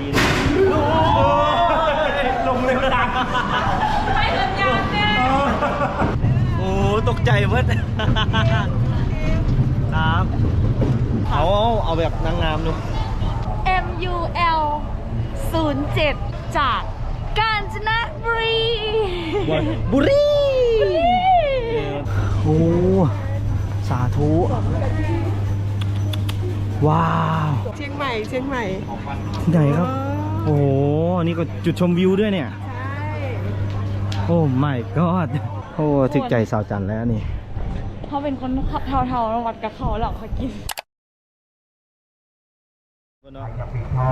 ดีเลยลงเลยดังไปสัญญาณเนี่ยโอ้ตกใจเพิ่นครับเอาเอาเอาแบบนางงามดู M U L 07 จากกาญจนบุรีบุรีโอ้สาธุ ว้าวเชียงให ม่เชียงใหม่ที่ไหนครับ โอ้โหนี่ก็จุดชมวิวด้วยเนี่ย ใช่โอ้ my god โอ้ถึกใจสาวจันทร์แล้วนี่ เขาเป็นคนเทาๆวัดกับเขาหรอกเขากิน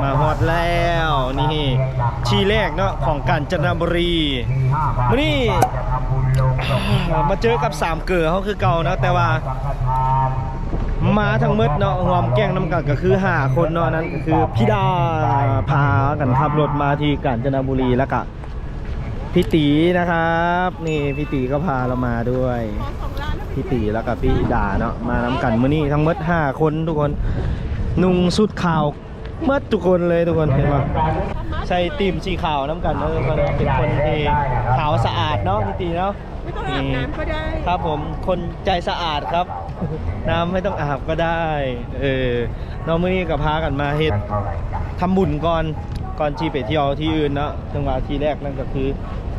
มาฮอดแล้วนี่ชีแรกเนาะของกาญจนบุรีวันนี้มาเจอกับสามเกลือเขาคือเก่านะแต่ว่า มาทั้งหมดเนาะรวมแก้งน้ำกันก็คือหาคนเนาะนั้นก็คือพี่ดาพากันขับรถมาที่กาญจนบุรีแล้วก็พี่ตีนะครับ นี่พี่ตีก็พาเรามาด้วยพี่ตีแล้วก็พี่ดาเนาะมาน้ำกันมื้อนี้ทั้งหมดห้าคนทุกคนนุ่งสุดขาวเมื่อทุกคนเลยทุกคนเห็นไหมใส่ตีมสีขาวน้ำกันเออมันเป็นคนที่ขาวสะอาดเนาะพี่ตีเนาะไม่ต้องอาบน้ำก็ได้ ครับผมคนใจสะอาดครับ น้ำไม่ต้องอาบก็ได้ เออน้องมื้อนี้ก็พากันมาเฮ็ดทำบุญก่อนก่อนที่ไปเที่ยวที่อื่นเนาะจังหวะที่แรกนั่นก็คือ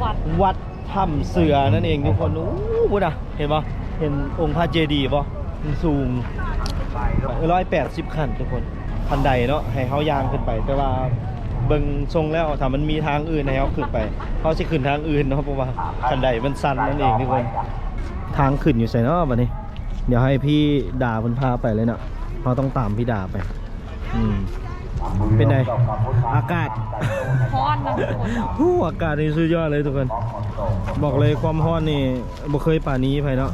วัดวัดถ้ำเสือนั่นเองทุกคนโอ้โหนะเห็นปะเห็นองค์พระเจดีย์ปะมันสูงร้อยแปดสิบขั้นทุกคนพันใดเนาะให้เขายางขึ้นไป แต่ว่าเบิ่งทรงแล้วถ้ามันมีทางอื่นให้เขาขึ้นไปเขาจะขึ้นทางอื่นเนาะเพราะว่าพันใดมันสั้นนั่นเองทุกคน ทางขึ้นอยู่ใส่เนาะบัดนี้ เดี๋ยวให้พี่ด่าเพิ่นพาไปเลยเนาะเราต้องตามพี่ด่าไปอืมเป็นไงอากาศพอนนะทุกคนหูอากาศนี่สุดยอดเลยทุกคน บอกเลยความร้อนนี่บ่เคยป่านนี้ไปเนาะ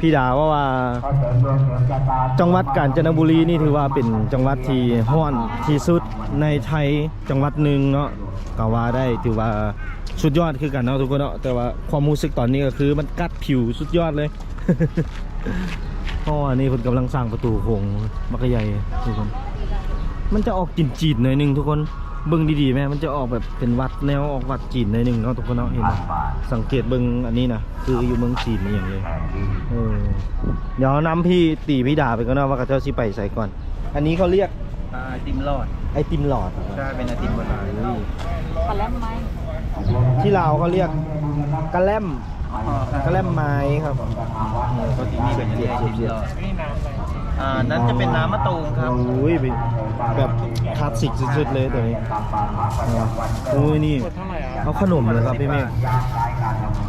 พี่ดาว่าว่า จังหวัดกาญจนบุรีนี่ถือว่าเป็นจังหวัดที่ร้อนที่สุดในไทยจังหวัดหนึ่งเนาะก็ว่าได้ถือว่าสุดยอดคือกันเนาะทุกคนเนาะแต่ว่าความรู้สึกตอนนี้ก็คือมันกัดผิวสุดยอดเลย เพราะว่านี่เพิ่นกำลังสร้างประตูโค้งมักกะใหญ่ทุกคน มันจะออกจีนจีนๆหน่อยหนึงทุกคนเบิ่งดีๆแม่มันจะออกแบบเป็นวัดแนวออกวัดจีนหน่อยหนึงเนาะทุกคนเนาะเห็นไหมสังเกตเบิ่งอันนี้นะคืออยู่เมืองจีนนี่อย่างเลยเออเดี๋ยวนำพี่ตีพี่ดาไปก่อนเนาะว่าเขาเจ้าสิไปใส่ก่อน อันนี้เขาเรียกไอติมหลอด ไอติมหลอดใช่เป็นไอติมโบราณอุ้ยปลาแลมไหมที่ลาวเขาเรียกกะแลม กะแลมไม้ครับเออเขาที่นี่เป็นเจียบเจียบอ่านั้นจะเป็นน้ำมะตูมครับโอ้ยเป็นแบบคลาสสิกสุดๆเลยตัวนี้โอ้ยนี่เอาขนมเลยครับพี่เมฆ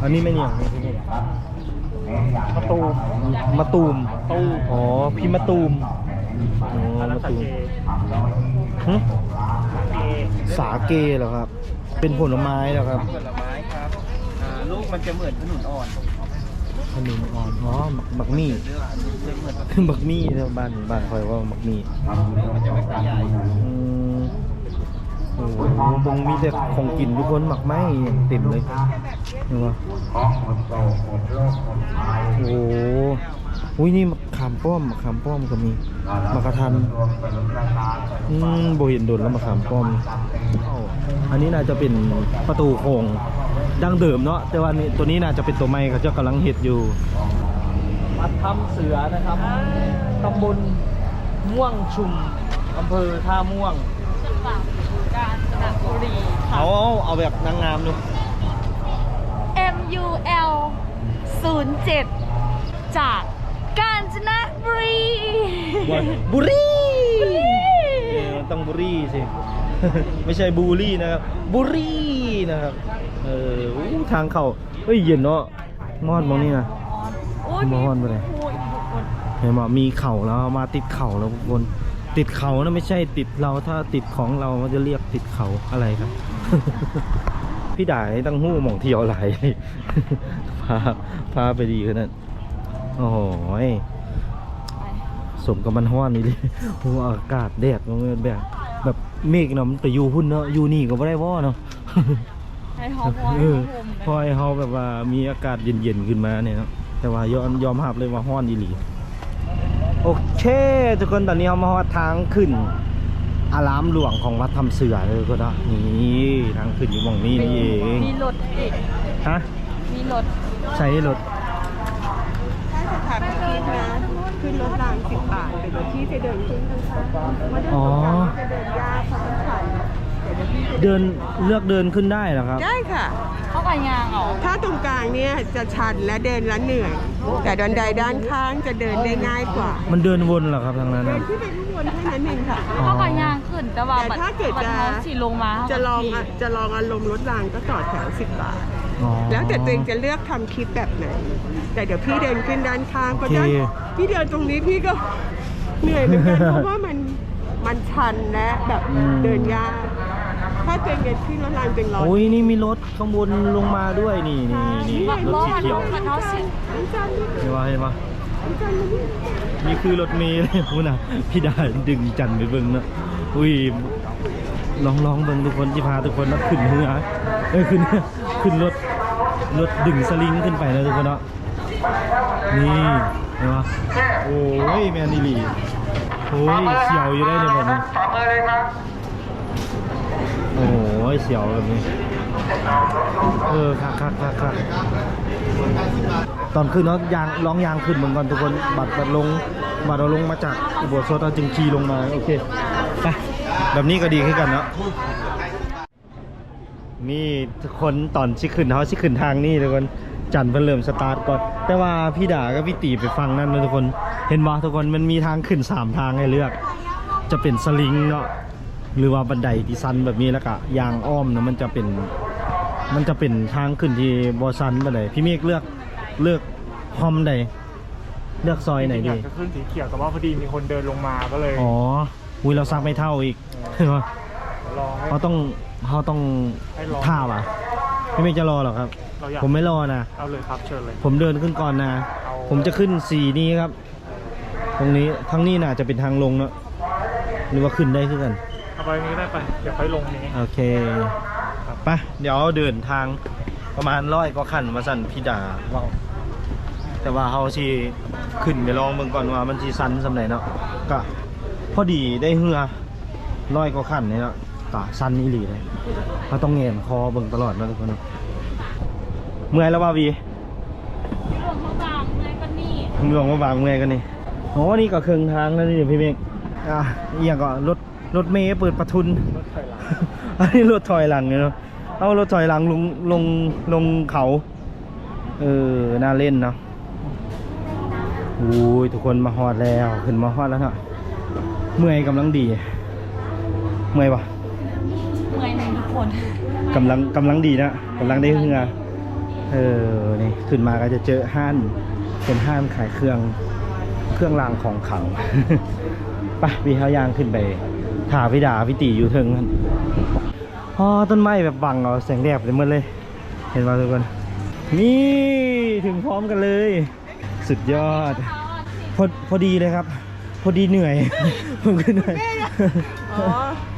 อันนี้ไม่เนี่ยนี่พี่เมฆมะตูมมะตูมตูอ๋อพี่มะตูมอ๋อมะตูมหึสาเกเหรอครับ เป็นผลไม้เหรอครับผ ลไม้ครับอ่าลูกมันจะเหมือนขนุนอ่อนขนมอ่อนอ๋อหมักหมักมี่เนื้อจะเหมือนบักมี่เท่าบ้านบ้านคอยว่าบักมี่มันจะไม่ค่อยใหญ่อืมโอ้โหบงมีแต่ของกินทุกคนหมักไหมเต็มเลยเห็นปะโอ้โห อุ้ยนี่มะขามป้อมมะขามป้อมก็มีมะขะทันอืมโบเห็นโดนแล้วมะขามป้อมอ้าวอันนี้น่าจะเป็นประตูโค้งดั้งเดิมเนาะแต่ว่านี่ตัวนี้น่าจะเป็นตัวใหม่เขาเจะกำลังเห็ดอยู่วัดถ้ำเสือนะครับตำบลม่วงชุมอำเภอท่าม่วงจังหวัดกาญจนบุรีค่ะเอาเอาเอาแบบนางงามดู M U L 07 จาก กาญจนบุรีบุรีเออต้องบุรีสิ ไม่ใช่บูรี่นะครับ บุรีนะครับ เอออู้ทางเข้าเฮ้ยเย็นเนาะมอดมองนี่นะโอ้ยมอนไปเลยโอ้ยทุกคนเห็นว่ามีเข่าแล้วมาติดเข่าแล้วทุกคน ติดเข่านะไม่ใช่ติดเราถ้าติดของเรามันจะเรียกติดเขาอะไรครับ พี่ด่ายตั้งหู้หมองเที่ยวไหลายพาพาไปดีขนาดนั้น โอ้โหยไปสมกับมันห้อนนี่เลยโอ้อากาศแดดมันแบบแบบเมฆเนาะมันไปอยู่พุ่นเนาะอยู่นี่ก็ไม่ได้ว่เนาะให้ฮอร์โมนเออฮอร์โมนพอให้เขาแบบว่ามีอากาศเย็นๆขึ้นมาเนี่ยเนาะแต่ว่ายอมยอมรับเลยว่าห้อนอีหลีโอเคทุกคนตอนนี้เรามาฮอดทางขึ้น อารามหลวงของวัดทำเสือเลยก็ได้นี่ทางขึ้นอยู่หมองนี้นี่เองมีรถอีกฮะมีรถใช้รถถ้าสถา นพิพิธนะขึ้นรถรางสิบบาทเป็นรถที่จะเดินขึ้นข้างๆมาเดินตรงกลางจะเดินยากเพราะมันชันแต่เดี๋ยวพี่จะเดินเลือกเดินขึ้นได้เหรอครับ ได้ค่ะ เข้ากับยางเหรอถ้าตรงกลางเนี่ยจะชันและเดินแล้วเหนื่อย แต่ดอนใดด้านข้างจะเดินได้ง่ายกว่า มันเดินวนเหรอครับทางนั้นเดิน่ะนขึ้นไปข้างบนแค่นั้นเองค่ะอ๋อเข้ากับยางขึ้นแต่ว่าแต่บัดถ้าเกิดบัดจะเขาสีลงมา จะลองเขาอะจะลองอารมณ์รถรางก็ต่อแถวสิบบาทอ๋อ แล้วแต่ตัวเองจะเลือกทำคลิปแบบไหน แต่เดี๋ยวพี่เดินขึ้นด้านข้างเพราะโอเคด้านพี่เดินตรงนี้พี่ก็เหนื่อยเหมือนกันเพราะว่ามันมันชันและแบบเดินยากถ้าตัวเองเดินขึ้นรถรางเป็นร้อยโอ้ยนี่มีรถข้างบนลงมาด้วยนี่นี่นี่บัดรถล้อสีมันเขียวบัดเขาสีมันชันนิดเห็นปะเห็นปะมันชันนิดนี่คือรถเมล์เลยพูดนะพี่ดาดึงจันไปเบิ่งเนอะอุ้ยลองลองเบิ่งทุกคนที่พาทุกคนนะขึ้นเรือเอ้ยขึ้นขึ้นรถ รถดึงสลิงขึ้นไปนะทุกคนเนาะนี่เห็นปะโอ้ยแมนอีหลีโอ้ยเสียวอยู่ได้เลยแบบนี้โอ้ยเสียวแบบนี้เออคักคักคักคักตอนขึ้นเนาะยางร้องยางขึ้นเหมือนกันทุกคนบัตรบัตรลงบัตรเราลงมาจากอุโบสถเราจึงขี่ลงมาโอเคไปแบบนี้ก็ดีขึ้นกันเนาะ นี่ทุกคนตอนชิขึ้นเขาชิขึ้นทางนี่ทุกคนจันเพิ่นเริ่มสตาร์ทก่อน แต่ว่าพี่ด่ากับพี่ตีไปฟังนั่นนะทุกคน เห็นบ่ทุกคนมันมีทางขึ้นสามทางให้เลือก จะเป็นสลิงเนาะหรือว่าบันไดที่ซันแบบนี้แล้วก็ยางอ้อมนะมันจะเป็นมันจะเป็นทางขึ้นที่บอซันไปเลยพี่เมฆเลือกเลือกฮอมใดเลือกซอยไหนอดียากจะขึ้นสีเขียวแต่ว่าพอดีมีคนเดินลงมาก็เลยอ๋ออุ้ยเราซักไม่เท่าอีกลองให้เขาต้อง เขาต้องให้รอท่าป่ะพี่เมฆจะรอเหรอครับ เราอยากผมไม่รอนะ เอาเลยครับเชิญเลย ผมเดินขึ้นก่อนนะ เอาผมจะขึ้นสีนี้ครับ ตรงนี้ทั้งนี้น่าจะเป็นทางลงเนาะหรือว่าขึ้นได้ขึ้นกัน เอาไปนี้ได้ไปเดี๋ยวค่อยลงนี้ โอเคไปเดี๋ยวเดินทางประมาณร้อยก็ขันมาสั่นพี่ดาเว่าแต่ว่าเขาชีขึ้นไปลองเบิ่งก่อนว่ามันชีสันสำไหนเนาะก็พอดีได้เหือร้อยก็ขันนี่เนาะ ตาสันอีหลีเลยเขาต้องเงนคอเบิ่งตลอดนะทุกคนเนาะเมื่อยแล้วว่าวีหลวงพระบางไงปะนี่เมืองมาบางเมื่อยกันนี่โอ้นี่ก็ครึ่งทางแล้วนี่พี่เมฆอะอหย่างก็รถรถเมย์เปิดประทุนรถไฟหลังอันนี้รถถอยหลังเนี่ยเนาะเอารถถอยหลังลงลงลงเขาเออน่าเล่นเนาะอุ้ยทุกคนมาฮอดแล้ว ขึ้นมาฮอดแล้วเนาะเมื่อยกำลังดี เมื่อยปะ เมื่อยหนึ่งทุกคนกำลังกำลังดีนะกำลังได้เหงือเออนี่ขึ้นมาก็จะเจอห้านเป็นห้านขายเครื่องเครื่องรางของขลังไปพี่เขายางขึ้นไปถาพิดาพิตีอยู่เทิงนั่นอ๋อต้นไม้แบบบังเอาแสงแดดเลยหมดเลย เห็นป่ะทุกคน นี่ถึงพร้อมกันเลย สุดยอด พอพอดีเลยครับ พอดีเหนื่อย ผมก็เหนื่อยอ๋อ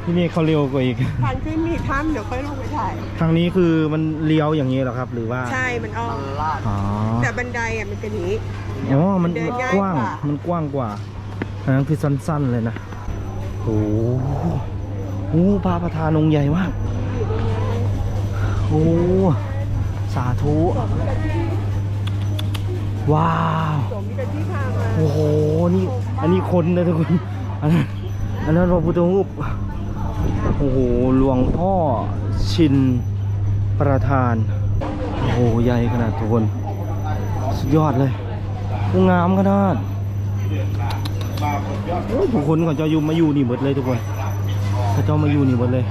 ที่นี่เขาเร็วกว่าอีกทางขึ้นมีถ้ำเดี๋ยวค่อยลงไปถ่าย ทางนี้คือมันเลี้ยวอย่างนี้เหรอครับ หรือว่า ใช่ มันอ้อมอ๋อแต่บันไดอะมันเป็นอย่างนี้ อ๋อ มันเดินง่ายกว้างกว่า มันกว้างกว่าอันนั้นคือสั้นๆเลยนะ โอ้โหโอ้พระประธานองค์ใหญ่มาก โอ้ สาธุ ว้าว สม กับที่พามาโอ้โห นี่ อันนี้คนนะทุกคน อันนั้นอันนั้นพระพุทธรูป โอ้โห หลวงพ่อชินประธาน โอ้โห ใหญ่ขนาดทุกคน สุดยอดเลยโอ้งามขนาดโอ้ยทุกคนเขาเจะอยู่มาอยู่นี่หมดเลยทุกคนเขาเจ้ามาอยู่นี่หมดเลย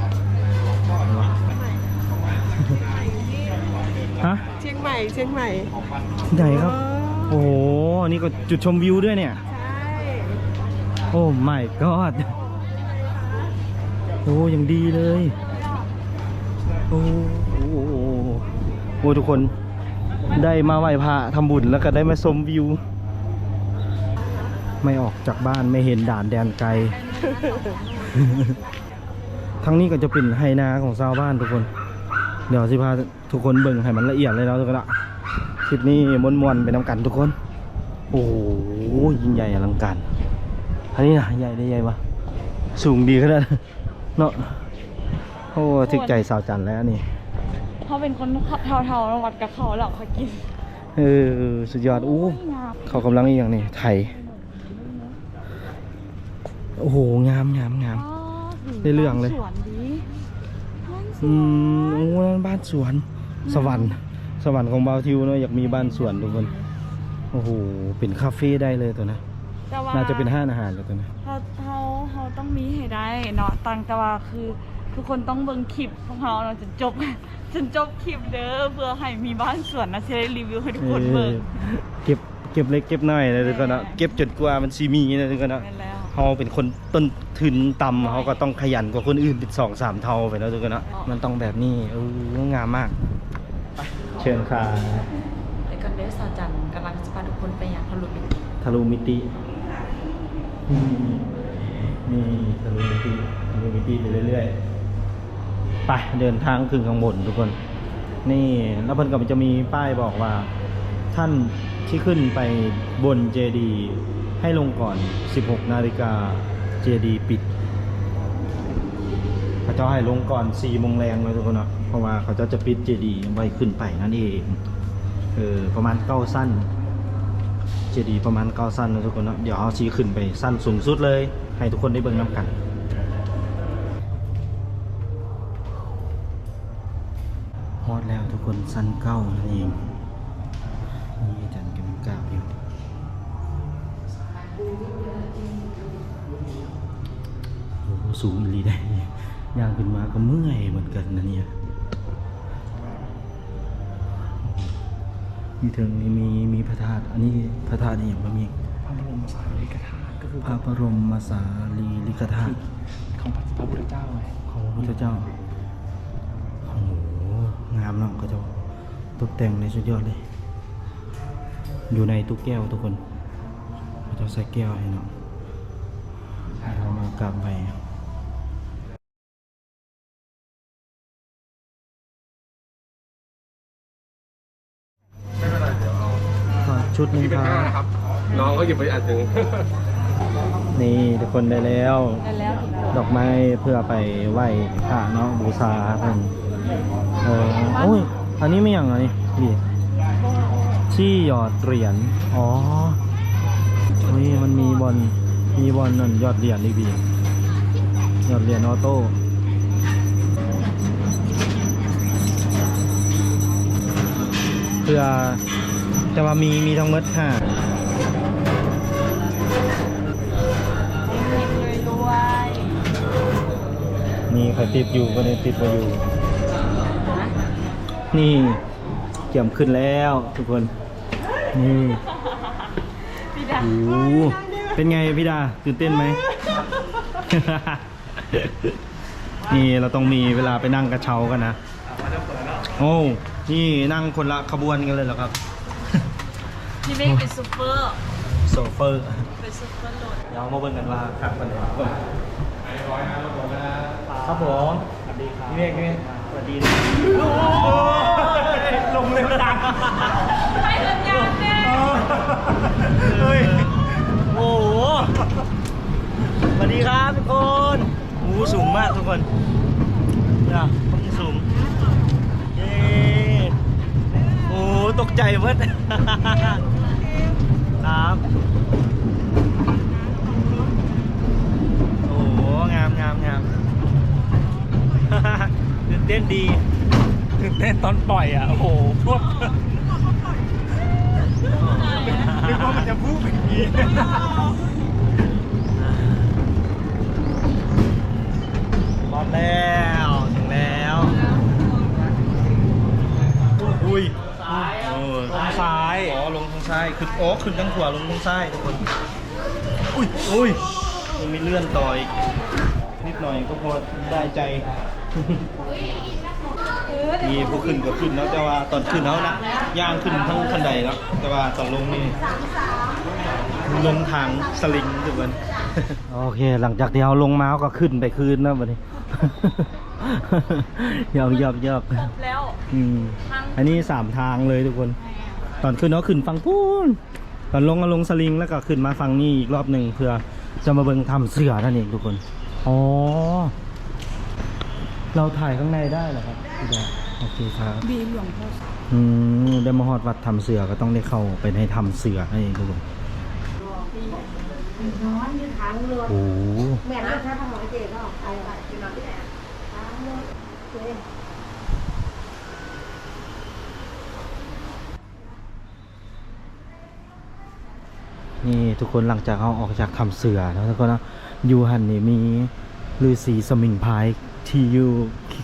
ฮะ เชียงใหม่ เชียงใหม่ที่ไหนครับ โอ้โหนี่ก็จุดชมวิวด้วยเนี่ยใช่โอ้ my god โอ้ยังดีเลย โอ้โอ้โอ้โอ้โอ้ทุกคนได้มาไหว้พระทำบุญแล้วก็ได้มาชมวิว ไม่ออกจากบ้านไม่เห็นด่านแดนไกล ทั้งนี้ก็จะเป็นไฮนาของชาวบ้านทุกคน เดี๋ยวสิพาทุกคนเบิ่งให้มันละเอียดเลยแล้วทุกคนละ คลิปนี้มวนๆไปน้ำกันทุกคน โอ้โหยิ่งใหญ่อลังการอันนี้นะใหญ่ได้ใหญ่ปะสูงดีขนาดนั้นเนาะโอ้ถึกใจสาวจันแล้วนี่เขาเป็นคนเทาๆวัดกับเขาหรอกเขากินเออสุดยอดอู้งามเขากำลังอีกอย่างนี่ไทยโอ้โหงามงามงามได้เรื่องเลยสวนดีบ้านสอืวนมโอ้นั่นบ้านสวนสวรรค์ สวรรค์ของบาวทิวเนาะอยากมีบ้านสวนทุกคนโอ้โหเป็นคาเฟ่ได้เลยตัวนะแต่ว่าน่าจะเป็นห้านอาหารเลยตัวนะเขาเขาเขาต้องมีให้ได้เนาะตังแต่ว่าคือทุกคนต้องเบิ่งคลิปของเขาเนาะจนจบ จนจบคลิปเด้อเพื่อให้มีบ้านสวนนะจะได้รีวิวให้ทุกคนเบิ่งเออเก็บเก็บเล็กเก็บน้อยเลยทุกคนเนาะเก็บจนกว่ามันซีมีนะทุกคนเนาะนั่นแล้วเขาเป็นคนต้นทุนต่ำเขาก็ต้องขยันกว่าคนอื่นเป็นสองสามเท่าไปแล้วทุกคนเนาะมันต้องแบบนี้เอองามมากไป เชิญค่ะไอ้กันเดสาจันกำลังจะพาทุกคนไปอย่างทะลุมิติทะลุมิตินี่นี่ทะลุมิติทะลุมิติไปเรื่อยๆ ไปเดินทางขึ้นข้างบนทุกคน นี่แล้วเพิ่นก็จะมีป้ายบอกว่า ท่านที่ขึ้นไปบนเจดีให้ลงก่อน 16 นาฬิกาเจดีปิด เขาจะให้ลงก่อน4โมงแรงเลยทุกคนเนาะเพราะว่าเขาจะจะปิดเจดีไว้ขึ้นไปนั่นเองเออประมาณเก้าสั้น เจดีย์ประมาณเก้าสั้นนะทุกคนเนาะเดี๋ยวเอาชี้ขึ้นไปสั้นสูงสุดเลย ให้ทุกคนได้เบิ่งน้ำกันฮอดแล้วทุกคนสั้นเก้านั่นเองนี่อาจารย์กำลังกล่าวอยู่สูงอีลีได้ ยย่างขึ้นมาก็เมื่อยเหมือนกันนะเนี่ยมีถึงนี่มีมีพระธาตุอันนี้พระธาตุนี่อย่างบะมีพระบรมสารีริกธาตุก็คือพระบรมสารีริกธาตุของพระพุทธเจ้าไงของพระพุทธเจ้าโอ้โหงามเนาะก็จะตกแต่งในสุดยอดเลย อยู่ในตู้แก้วทุกคนเขาจะใส่แก้วให้เนาะให้เรามากราบไป ชุดหนึงครับน้องก็หยิบไปอันหนึ่ง นี่ทุกคนได้แล้ว ได้แล้วทุกคนดอกไม้เพื่อไปไหว้พระเนาะบูชาเพิ่นเออโอ้ยอันนี้ไม่อย่างไรนี่ที่หยอดเหรียญอ๋อนี่มันมีบอลมีบอลนั่นหยอดเหรียญนี่พี่หยอดเหรียญออโต้เพื่อ แต่ว่ามีมีทั้งหมดห้าเลยด้วยนี่ใครติดอยู่ก็เนี่ยติดมาอยู่ นี่เกี่ยมขึ้นแล้วทุกคน นี่พี่ดาโอ้โหเป็นไงพี่ดาตื่นเต้นไหม นี่เราต้องมีเวลาไปนั่งกระเช้ากันนะ โอ้ นี่นั่งคนละขบวนกันเลยเหรอครับ พี่เมฆเป็นซูเปอร์โซเฟอร์ เป็นซูเปอร์โหลดเดี๋ยวมาเบิ่งกันว่าขับกันครับครับผมสวัสดีครับพี่เมฆพี่เมฆสวัสดีลงเร็วจังให้สัญญาณแน่เฮ้ยโอ้โหสวัสดีครับทุกคนโอ้โหสูงมากทุกคนเนี่ยต้องสูงเย้โอ้โหตกใจเมื่อ ครับโอ้โหงามงามงามตื่นเต้นดีตื่นเต้นตอนปล่อยอะ โอ้โหพวกนึกว่ามันจะพูดอย่างนี้พร้อมแล้วถึงแล้วอุ้ยโอ้ ลงซ้าย อ๋อลงทางซ้าย ขึ้นโอ้ขึ้นทั้งขวาลงทางซ้ายทุกคน อุ้ยอุ้ยยังมีเลื่อนต่ออีกนิดหน่อยก็พอได้ใจ มีผู้ขึ้นก็ขึ้นแล้วแต่ว่าตอนขึ้นเขานะย่างขึ้นทั้งคันใดแล้วแต่ว่าตอนลงนี่ลงทางสลิงทุกคนโอเค หลังจากที่เราลงมาก็ขึ้นไปคืนนะวันนี้ยอกยอกยอกแล้วอืมทางอันนี้สามทางเลยทุกคน ตอนขึ้นเราขึ้นฝั่งพูนตอนลงก็ลงสลิงแล้วก็ขึ้นมาฝั่งนี้อีกรอบหนึ่งเพื่อจะมาเบิ่งทำเสือนั่นเองทุกคน อ๋อ เราถ่ายข้างในได้เหรอครับพี่ดาโอเคครับมีหลวงพ่อสายอืมได้มาฮอดวัดทำเสือก็ต้องได้เข้าไปในทำเสือให้ทุกคนโอ้โหแม่นะถ้าทำของเจ๊ก็ออกไปไปกินนอนที่ไหน นี่ทุกคนหลังจากเขาออกจากทำเสือแล้วทุกคนนะอยูหันนี่มีฤาษีสมิงพรายที่อยู่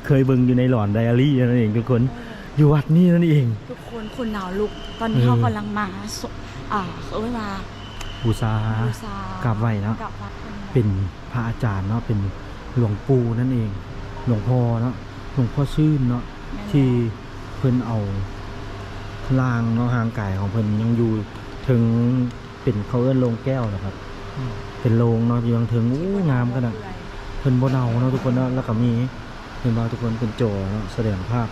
เคยเบิ่งอยู่ในหลอนไดอารี่นั่นเองทุกคนอยู่วัดนี้นั่นเอง ทุกคนคนหนาวลุกตอนนี้เออเขากำลังมาสอ่าเขาเรียกว่าบูชาบูชากราบไหว้เนาะกราบไหว้คนเป็นพระอาจารย์เนาะเป็นหลวงปู่นั่นเอง หลวงพ่อเนาะหลวงพ่อชื่นเนาะที่เพิ่นเอาร่างเนาะห่างกายของเพิ่นยังอยู่ถึง เป็นเขาเอิ้นโลงแก้วนะครับ เป็นโลงเนาะอยู่ยังถึงอู้งามขนาดเพิ่นบ่เนาเนาะทุกคนเนาะแล้วก็มีเห็นว่าทุกคนเป็นโจเนาะแสดงภาพ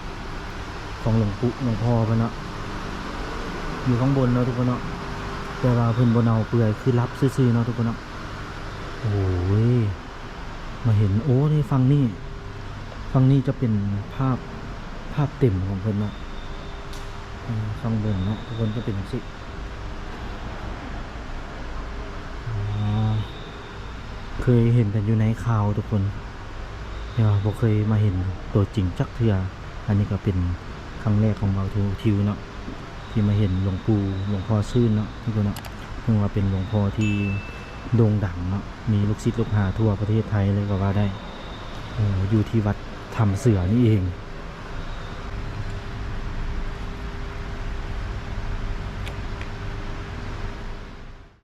ของหลวงปู่หลวงพ่อเพิ่นเนาะอยู่ข้างบนเนาะทุกคนเนาะแต่ว่าเพิ่นบ่เนาเปื่อยคือรับซื่อๆเนาะทุกคนเนาะโอ้ยมาเห็นโอ้นี่ฟังนี่ฟังนี่จะเป็นภาพภาพเต็มของเพิ่นเนาะอืมฟังบนเนาะทุกคนก็เป็นอย่างสิอ๋อเค ยเห็นแต่อยู่ในข่าวทุกคนเนี่ยผมเคยมาเห็นตัวจริงจักเทืออันนี้ก็เป็นครั้งแรกของเราทูทิวเนาะที่มาเห็นหลวงปู่หลวงพ่อซื่นเนาะทุกคนเนาะเพิ่งว่าเป็นหลวงพ่อที่โด่งดังเนาะมีลูกศิษย์ลูกหาทั่วประเทศไทยเลยก็ว่าได้อยู่ที่วัดทำเสือนี่เอง